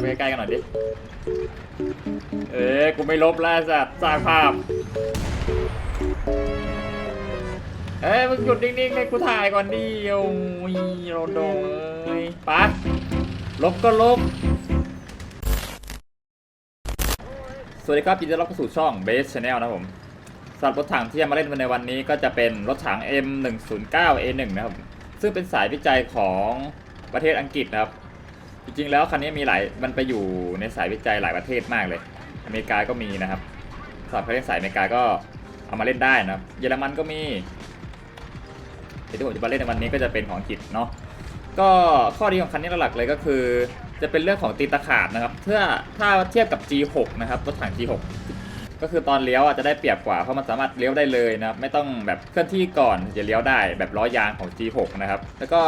ไปใกล้ๆกันหน่อยดิ เอ้ยกูไม่ลบแล้วสัตว์สร้างภาพ เอ้ยมึงหยุดนิ่งๆเลยกูถ่ายก่อนดิโอ้ยโรนโดเอ้ยไปะลบก็ลบ สวัสดีครับยินดีต้อนรับเข้าสู่ช่อง Base Channel นะครับผมสำหรับรถถังที่จะมาเล่นในวันนี้ก็จะเป็นรถถัง M109A1 นะครับ ซึ่งเป็นสายวิจัยของประเทศอังกฤษนะครับ จริงๆแล้วคันนี้มีหลายมันไปอยู่ในสายวิจัยหลายประเทศมากเลย อเมริกาก็มีนะครับสำหรับประเทศสายอเมริกาก็เอามาเล่นได้นะครับ เยอรมันก็มีที่ผมจะมาเล่นในวันนี้ก็จะเป็นของอังกฤษเนาะก็ข้อดีของคันนี้หลักเลยก็คือ จะเป็นเรื่องของตีนตะขาบนะครับเพื่อถ้าเทียบกับ G6 นะครับรถถัง G6 ก็คือตอนเลี้ยวอะจะได้เปรียบกว่าเพราะมันสามารถเลี้ยวได้เลยนะครับไม่ต้องแบบเคลื่อนที่ก่อนจะเลี้ยวได้แบบล้อยางของ G6 นะครับแล้วก็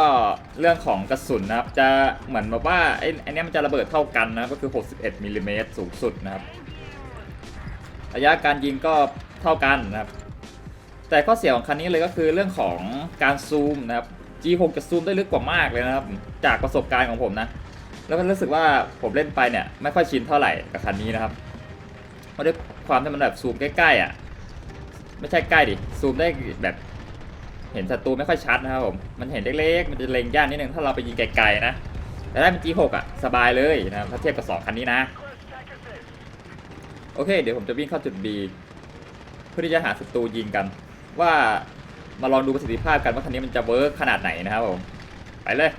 เรื่องของกระสุนนะครับจะเหมือนแบบว่าไอ้ไอ้นี้ยมันจะระเบิดเท่ากันนะก็คือ 61มิลลิเมตรสูงสุดนะครับระยะการยิงก็เท่ากันนะครับแต่ข้อเสียของคันนี้เลยก็คือเรื่องของการซูมนะครับ G6 จะซูมได้ลึกกว่ามากเลยนะครับ จากประสบการณ์ของผมนะ แล้วก็รู้สึกว่าผมเล่นไปเนี่ยไม่ค่อยชินเท่าไหร่กับคันนี้นะครับเพราะด้ ความที่มันแบบซูมใกล้ๆอะ ไม่ใช่ใกล้ดิ ซูมได้แบบเห็นศัตรูไม่ค่อยชัดนะครับผม มันเห็นเล็กๆ มันจะเล็งยากนิดนึงถ้าเราไปยิงไกลๆนะ แต่ถ้เป็น G6 อะ สบายเลยนะถ้าเทียบกับสองคันนี้นะ โอเค เดี๋ยวผมจะวิ่งเข้าจุด B เพื่อที่จะหาศัตรูยิงกัน ว่ามาลองดูประสิทธิภาพกันว่าคันนี้มันจะเวิร์กขนาดไหนนะครับผม ไปเลย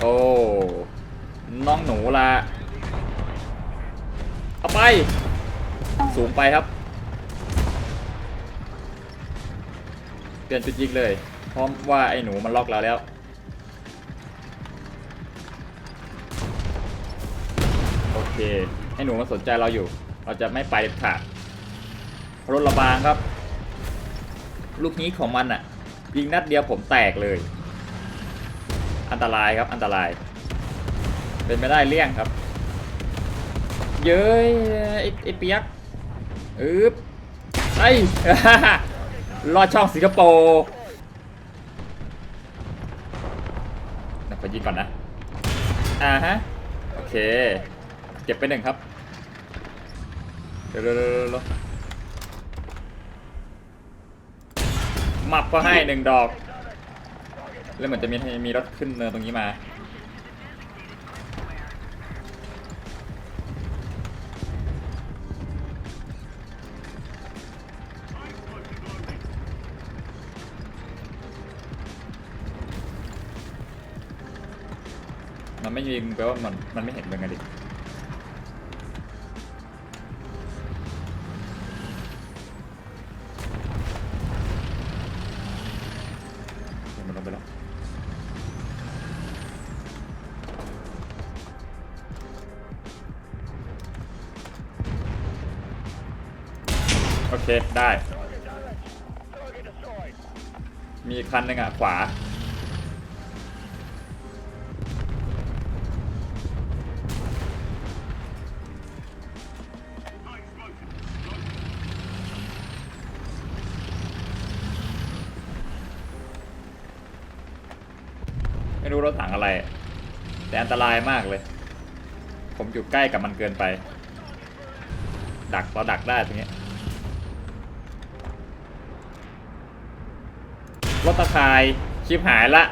โอ้ น้องหนูละ เอาไป สูงไปครับ เปลี่ยนจุดยิงเลย พราะว่าไอ้หนูมันล็อกเราแล้ว โอเค ไอ้หนูมันสนใจเราอยู่ เราจะไม่ไปเด็ดขาดรถระบางครับ ลูกนี้ของมันอะยิงนัดเดียวผมแตกเลย อันตรายครับอันตราย เป็นไม่ได้เลี่ยงครับ เย้ยไอ้ไอ้เปียกอึ๊บไอ้ลอดช่องสิงคโปร์นะขอยิงก่อนนะ อ่าฮะ โอเค เก็บไปหนึ่งครับเร็วเร็วเร็วเร็วเร็วหมับก็ให้หนึ่งดอก แล้วเหมือนจะมีมีรถขึ้นเนินตรงนี้มา มันไม่ยิงแปลว่ามันมันไม่เห็นเป็นไงดิเดี๋ยวมันลงไปแล้วโอเคได้ มีอีกคันหนึ่งอะ ขวา รู้รถถังอะไร แต่อันตรายมากเลย ผมอยู่ใกล้กับมันเกินไป ดักเราดักได้ตรงนี้รถตะคายชิบหายละ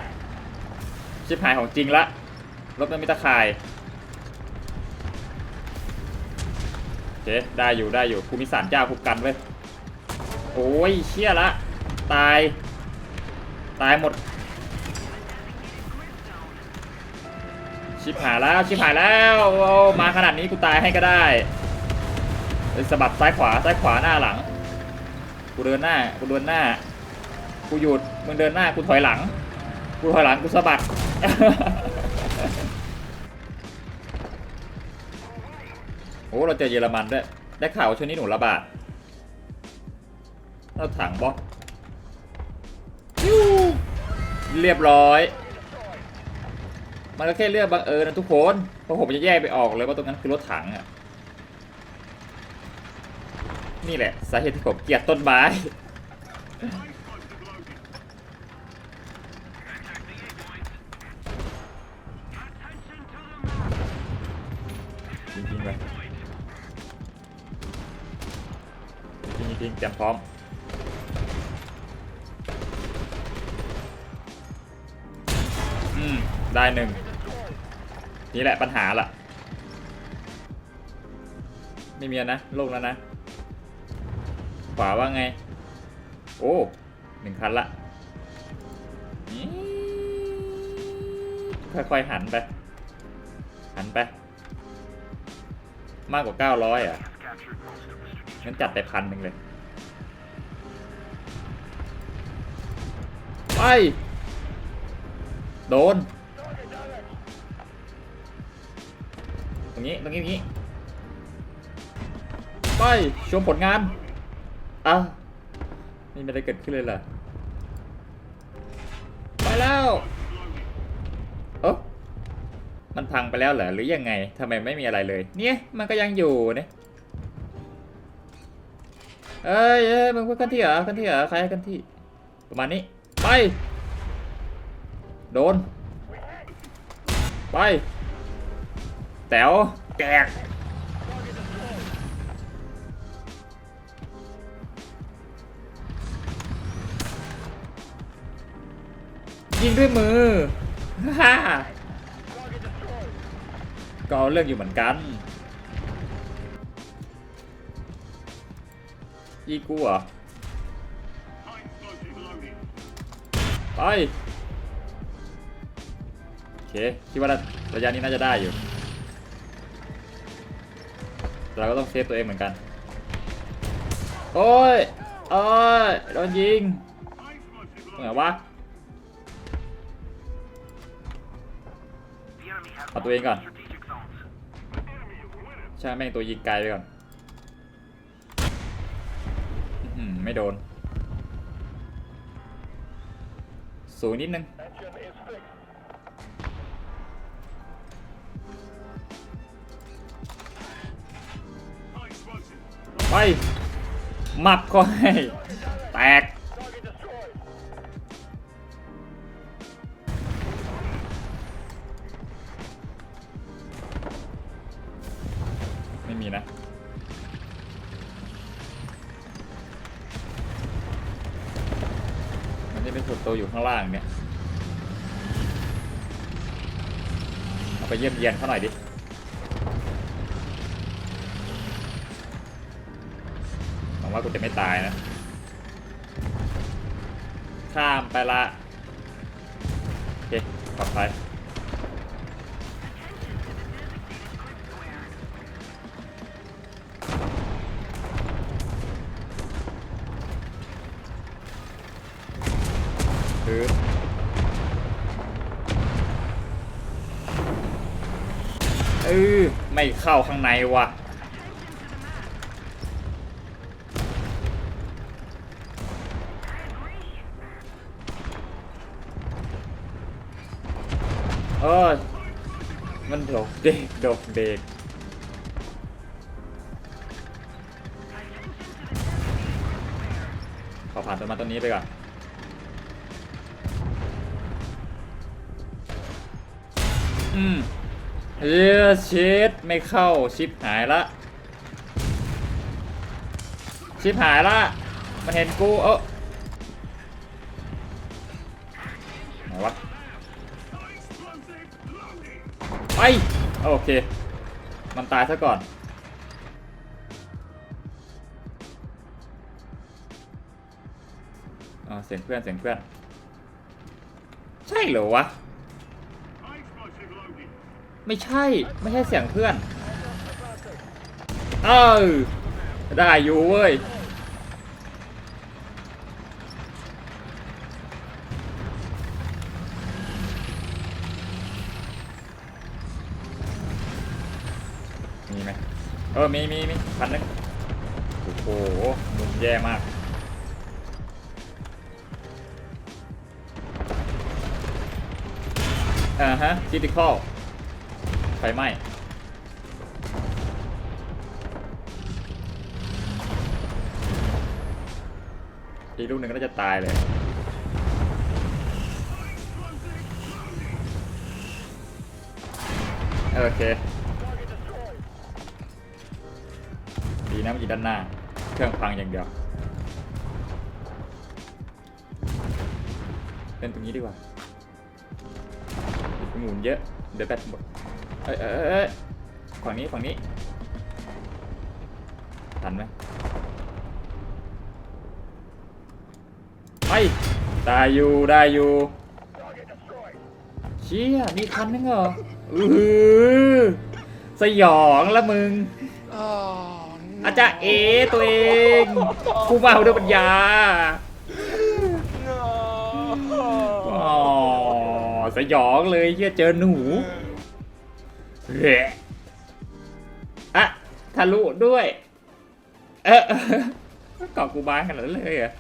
ชิบหายของจริงละรถมันมีตะคายโอเคได้อยู่ได้อยู่ภูมิสารเจ้าคุกกันเว้ยโอ้ยเชี่ยละ ตาย ตายหมด ชิบหายแล้วชิบหายแล้วโอ้มาขนาดนี้กูตายให้ก็ได้สะบัดซ้ายขวาซ้ายขวาหน้าหลัง กูเดินหน้ากูเดินหน้า กูหยุดมึงเดินหน้ากูถอยหลัง กูถอยหลังกูสะบัดโอ้เราเจอเยอรมันด้วยได้ข่าวว่าช่วงนี้หนูระบาดเราถังบล็อกเรียบร้อย มันก็แค่เรื่องบังเอิญนะทุกคนเพราะผมจะแยกไปออกเลยว่าตรงนั้นคือรถถังอะ นี่แหละสาเหตุที่ผมเกลียดต้นไม้ยิงยิงไปยิงยิงยิงเตรียมพร้อมอืม ได้หนึ่ง นี่แหละปัญหาละไม่มีนะโลกแล้วนะ ขวาว่าไง โอ้หนึ่งคันละค่อยๆหันไป หันไป มากกว่า 900 อะงั้นจัดไปพันหนึ่งเลย ไป โดน รงนี้ตรงนี้ตรงนี้ ไป ชมผลงานอ้าวนี่ไม่ได้เกิดขึ้นเลยเหรอไปแล้ว เออมันพังไปแล้วเหรอ หรือยังไงทำไมไม่มีอะไรเลย เนี่ย มันก็ยังอยู่เนี่ยเอ้ยเอ้ยมึงพูดกันที่เหรอกันที่เหรอใครกันที่ ประมาณนี้ ไป โดน ไป แต๋วแกกยิงด้วยมือฮ่าก็เอาเรื่องอยู่เหมือนกันยิงกูเหรอไป โอเค คิดว่าระยะนี้น่าจะได้อยู่แต่ เราก็ต้องเซฟตัวเองเหมือนกัน โอ้ย โอ้ย โดนยิงตรงไหนวะเอาตัวเองก่อน ใช่แม่งตัวยิงไกลไปก่อน ไม่โดน สูงนิดนึง ไปมับก็ให้ แตก ไม่มีนะมันจะเป็นสุดตัวอยู่ข้างล่างเนี่ย เอาไปเยี่ยมเยียนเขาหน่อยดิ งว่ากูจะไม่ตายนะ ข้ามไปละ โอเคปลอดภัยคือเออไม่เข้าข้างในว่ะ เอ้ยมันดกเด็กดกเด็กขอผ่านต้นไมาต้นนี้ไปก่อนอืมเฮียชิดไม่เข้าชิปหายละ ชิปหายละ มันเห็นกู เออไหนวะ ไปโอเค มันตายซะก่อนอเสียงเพื่อนเสียงเพื่อน ใช่เหรอวะ ไม่ใช่ ไม่ใช่เสียงเพื่อน เออได้อยู่เว้ย มีไหมเออมีมีมีพันนึงโอ้โหมุมแย่มากอ่าฮะคิติคอลไฟไหม้อีกลูกหนึ่งก็จะตายเลยโอเค นะมันอยู่ด้านหน้า เครื่องพังอย่างเดียว เล่นตรงนี้ดีกว่าหมุนเยอะ เดี๋ยวแบตหมด เอ้ยเอ้ยเอ้ยเอ้ยฝั่งนี้ฝั่งนี้ ทันไหมไปได้อยู่ได้อยู่เชี่ยมีคันนึงเหรออือสยองละมึง อาจารย์เอตัวเองผู้มาด้วยปัญญาอ๋อสยองเลยเฮียเจอหนูเฮ้อะทะลุด้วย เออเกาะกูบานขนาดนั้นเลยเหรอะ